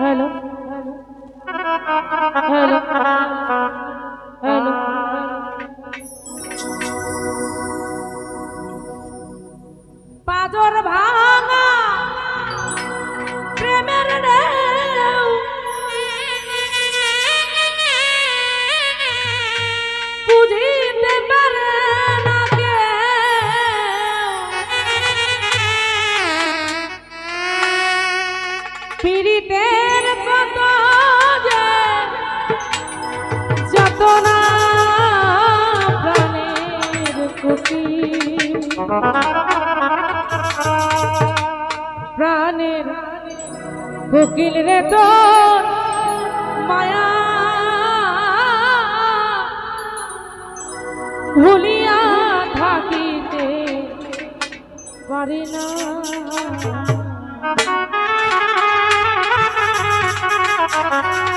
ہیلو প্রাণের কোকিল রে তো মায়া ভুলিয়া থাকিতে পারি না Thank you.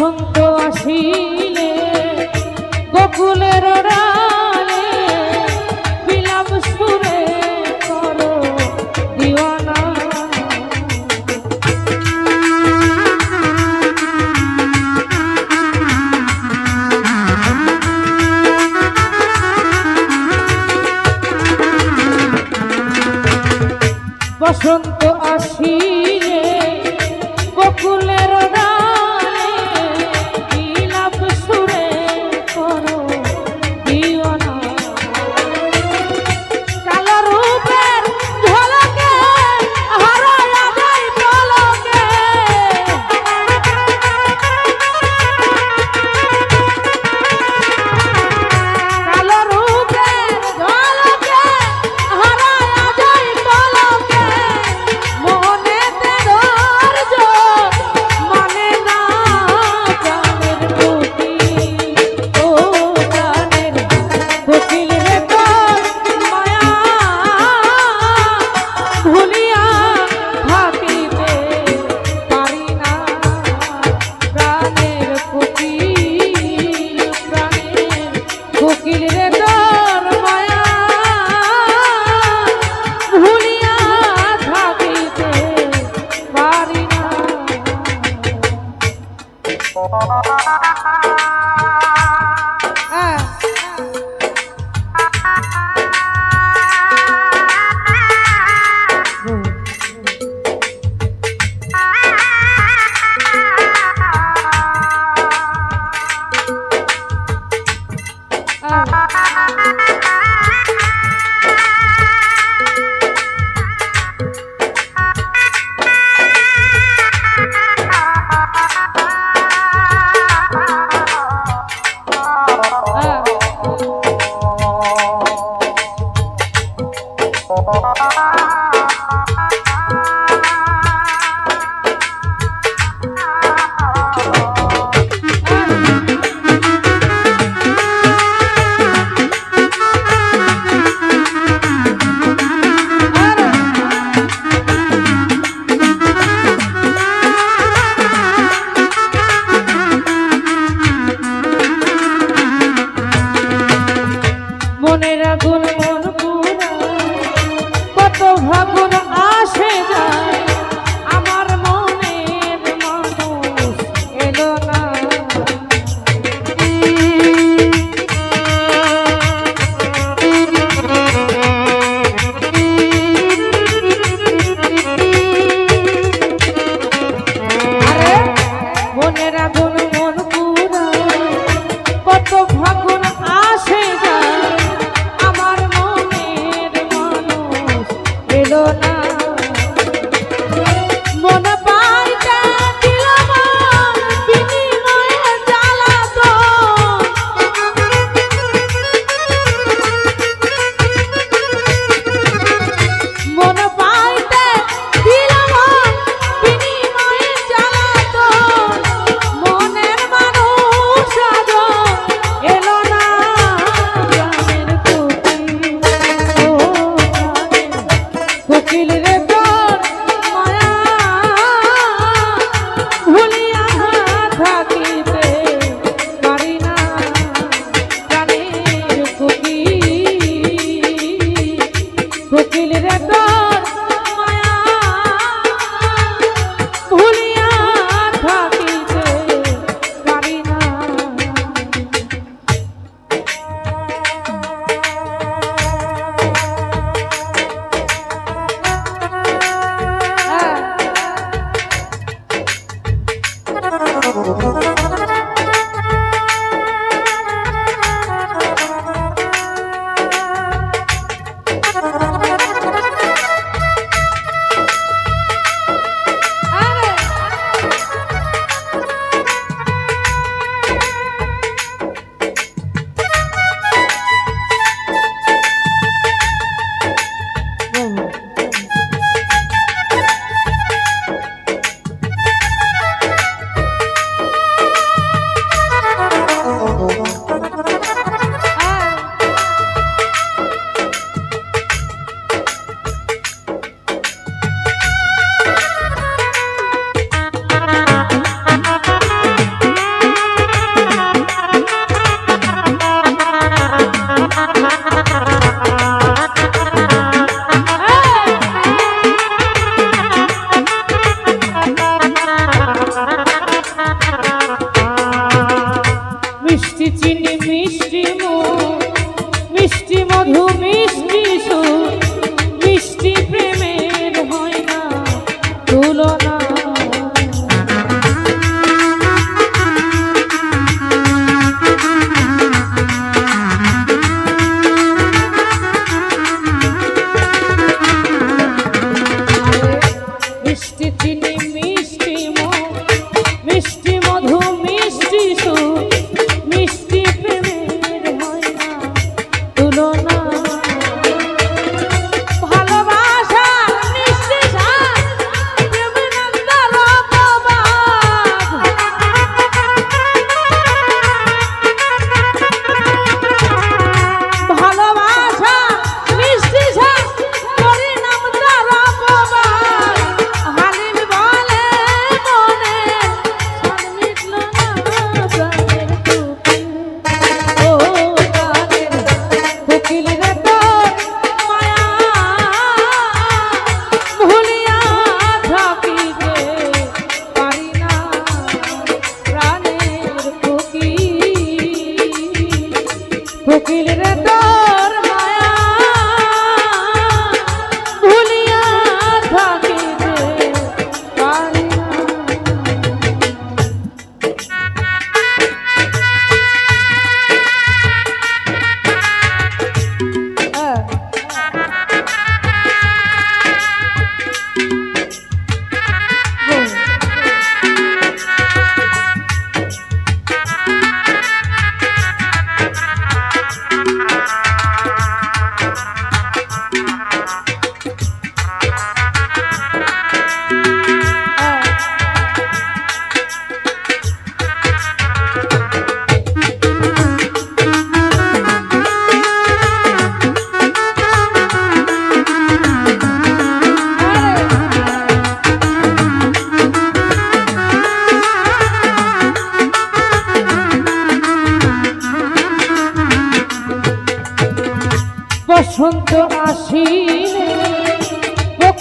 বসন্ত আসিলে গোকুলের রালে বিলাপ সুরে করো দিওয়ানা। বসন্ত আসিলে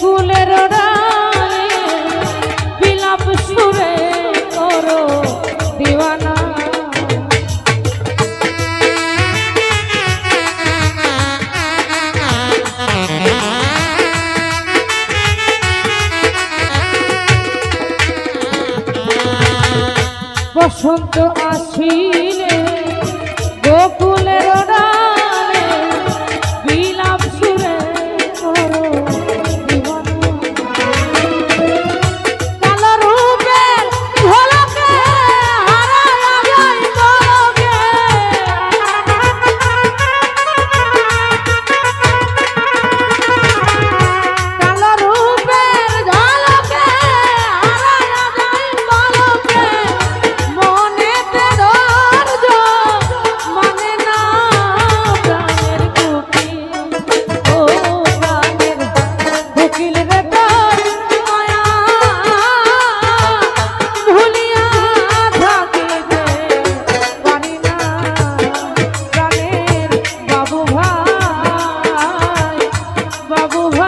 বকুলের ডালে বিলাপ সুরে করো দিওয়ানা। বসন্ত আসিলে favor.